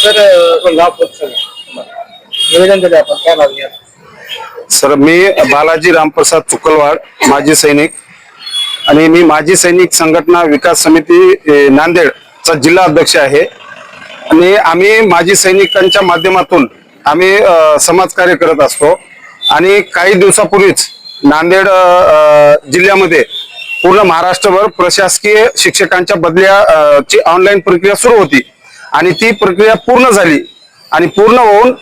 Sir Kolhapur निवेदन दिले आपण काय मागणी आहे? सर मी बालाजी रामप्रसाद चुकलवाड माजी सैनिक. आणि मी माजी सैनिक संघटना विकास समिती ए, नांदेडचा जिल्हा अध्यक्ष आहे. आणि आम्ही माजी सैनिकांच्या माध्यमातून आम्ही अ, समाजकार्य करत असतो. आणि काही दिवसापूर्वीच नांदेड अ, अ, जिल्ह्यामध्ये पूर्ण महाराष्ट्रभर प्रशासकीय शिक्षकांच्या बदल्या अ, ची ऑनलाईन प्रक्रिया सुरू होती. आणि ती प्रक्रिया पूर्ण झाली. आणि पूर्ण होऊन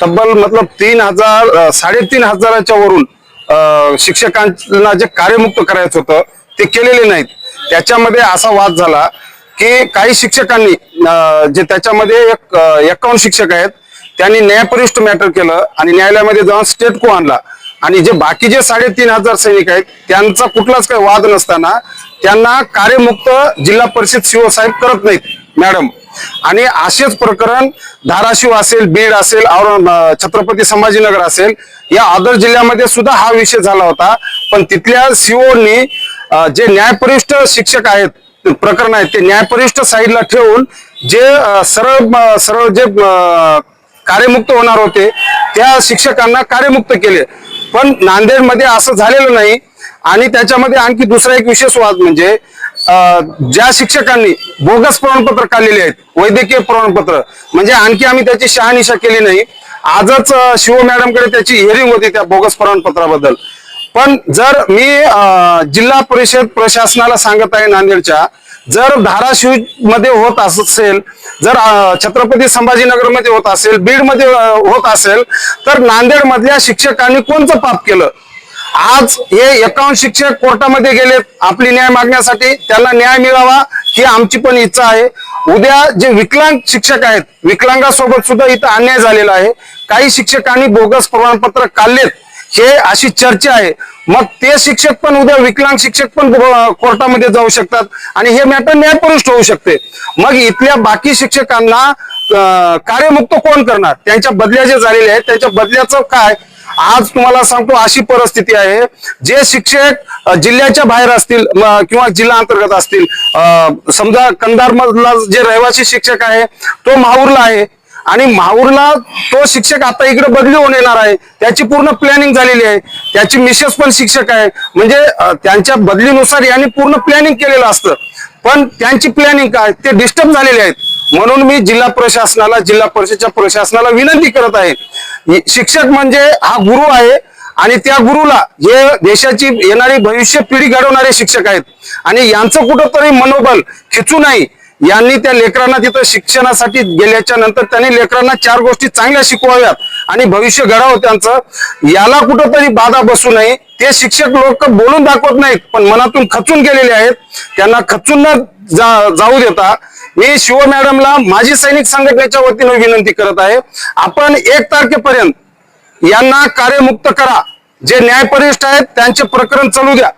तब्बल मतलब तीन हजार साडेतीन हजाराच्या वरून शिक्षकांना जे कार्यमुक्त करायचं होतं ते केलेले नाहीत. त्याच्यामध्ये असा वाद झाला की काही शिक्षकांनी जे त्याच्यामध्ये एक एकावन्न शिक्षक आहेत त्यांनी न्यायपरिष्ठ मॅटर केलं आणि न्यायालयामध्ये जाऊन स्टेट को आणला. आणि जे बाकीचे साडेतीन हजार सैनिक आहेत त्यांचा कुठलाच काही वाद नसताना त्यांना कार्यमुक्त जिल्हा परिषद शिवसाहेब करत नाहीत मॅडम. आणि असेच प्रकरण धाराशिव असेल बीड असेल और छत्रपती संभाजीनगर असेल या आदर जिल्ह्यामध्ये सुद्धा हा विषय झाला होता. पण तिथल्या सीओनी जे न्यायपरिष्ठ शिक्षक आहेत प्रकरण आहेत ते न्यायपरिष्ठ साईडला ठेवून जे सरळ सरळ जे कार्यमुक्त होणार होते त्या शिक्षकांना कार्यमुक्त केले. पण नांदेडमध्ये असं झालेलं नाही. आणि त्याच्यामध्ये आणखी दुसरा एक विशेष वाद म्हणजे ज्या शिक्षकांनी बोगस प्रमाणपत्र काढलेले आहेत वैद्यकीय प्रमाणपत्र म्हणजे आणखी आम्ही त्याची शहानिशा केली नाही. आजच शिव मॅडमकडे त्याची हिअरिंग होती त्या बोगस प्रमाणपत्राबद्दल. पण जर मी जिल्हा परिषद प्रशासनाला सांगत आहे नांदेडच्या जर धाराशिवमध्ये होत असेल जर छत्रपती संभाजीनगरमध्ये होत असेल बीडमध्ये होत असेल तर नांदेड मधल्या शिक्षकांनी कोणतं पाप केलं? आज हे एकावन्न शिक्षक कोर्टामध्ये गेलेत आपली न्याय मागण्यासाठी. त्यांना न्याय मिळावा ही आमची पण इच्छा आहे. उद्या जे विकलांग शिक्षक आहेत विकलांगासोबत सुद्धा इथं अन्याय झालेला आहे. काही शिक्षकांनी बोगस प्रमाणपत्र काढलेत. हे अशी चर्चा आहे. मग ते शिक्षक पण उद्या विकलांग शिक्षक पण कोर्टामध्ये जाऊ शकतात. आणि हे मॅटर न्यायपुरुष होऊ शकते. मग इथल्या बाकी शिक्षकांना कार्यमुक्त कोण करणार? त्यांच्या बदल्या जे झालेल्या आहेत त्यांच्या बदल्याचं काय? आज तुम्हाला सांगतो अशी परिस्थिती आहे. जे शिक्षक जिल्ह्याच्या बाहेर असतील किंवा जिल्हा अंतर्गत असतील समजा कंधार मधला जे रहिवासी शिक्षक आहे तो माहूरला आहे. आणि माहूरला तो शिक्षक आता इकडे बदली होऊन येणार आहे. त्याची पूर्ण प्लॅनिंग झालेली आहे. त्याची मिसेस पण शिक्षक आहे. म्हणजे त्यांच्या बदलीनुसार यांनी पूर्ण प्लॅनिंग केलेलं असतं. पण त्यांची प्लॅनिंग काय? ते डिस्टर्ब झालेले आहेत. म्हणून मी जिल्हा प्रशासनाला जिल्हा परिषदच्या प्रशासनाला विनंती करत आहे. शिक्षक म्हणजे हा गुरु आहे आणि त्या गुरुला हे देशाची येणारी भविष्य पिढी घडवणारे शिक्षक आहेत. आणि यांचं कुठंतरी मनोबल खिचू नाही. यांनी त्या लेकरांना तिथं शिक्षणासाठी गेल्याच्यानंतर त्यांनी लेकरांना चार गोष्टी चांगल्या शिकवाव्यात आणि भविष्य घडावं त्यांचं. याला कुठंतरी बाधा बसू नये. ते शिक्षक लोक बोलून दाखवत नाहीत पण मनातून खचून गेलेले आहेत. त्यांना खचून न जा- जाऊ देता. मी शिव मॅडमला माजी सैनिक संघटनेच्या वतीनं विनंती करत आहे. आपण एक तारखेपर्यंत यांना कार्यमुक्त करा. जे न्यायपरिष्ठ आहेत त्यांचे प्रकरण चालू द्या.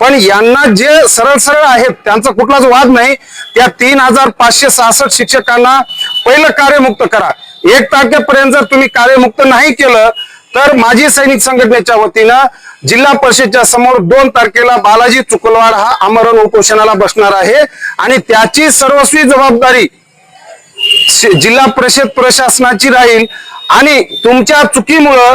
पण यांना जे सरळ सरळ आहेत त्यांचा कुठलाच वाद नाही. त्या तीन हजार पाचशे सहासष्ट शिक्षकांना पहिलं कार्यमुक्त करा. एक तारखेपर्यंत जर तुम्ही कार्यमुक्त नाही केलं तर माजी सैनिक संघटनेच्या वतीनं जिल्हा परिषदच्या समोर दोन तारखेला बालाजी चुकलवाड हा आमरण उपोषणाला बसणार आहे. आणि त्याची सर्वस्वी जबाबदारी जिल्हा परिषद प्रशासनाची राहील. आणि तुमच्या चुकीमुळं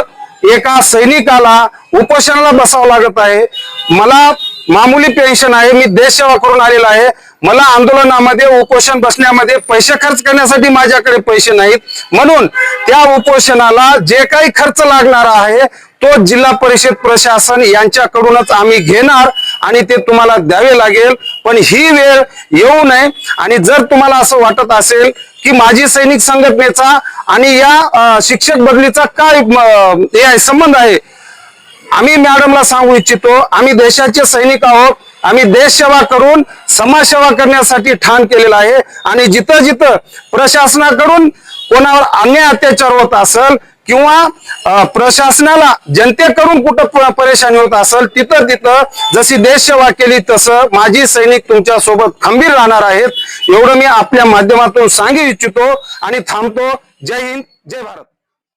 एका सैनिकाला उपोषणाला बसावं लागत आहे. मला मामूली पेन्शन आहे मी देश सेवा करून आलेला आहे. मला आंदोलनामध्ये उपोषण बसण्यामध्ये पैसे खर्च करण्यासाठी माझ्याकडे पैसे नाहीत. म्हणून त्या उपोषणाला जे काही खर्च लागणार आहे तो जिल्हा परिषद प्रशासन यांच्याकडूनच आम्ही घेणार आणि ते तुम्हाला द्यावे लागेल. पण ही वेळ येऊ नये. आणि जर तुम्हाला असं वाटत असेल की माजी सैनिक संघटनेचा आणि या शिक्षक बदलीचा काय हे आहे, संबंध आहे आम्ही मॅडमला सांगू इच्छितो आम्ही देशाचे सैनिक आहोत. आम्ही देश सेवा करून समाजसेवा करण्यासाठी ठाण केलेलं आहे. आणि जिथं जिथं प्रशासनाकडून कोणावर अन्याय अत्याचार होत असेल किंवा प्रशासनाला जनतेकडून कुठं परेशानी होत असेल तिथं तिथं जशी देशसेवा केली तसं माझी सैनिक तुमच्यासोबत खंबीर राहणार आहेत. एवढं मी आपल्या माध्यमातून सांगू इच्छितो आणि थांबतो. जय हिंद जय भारत.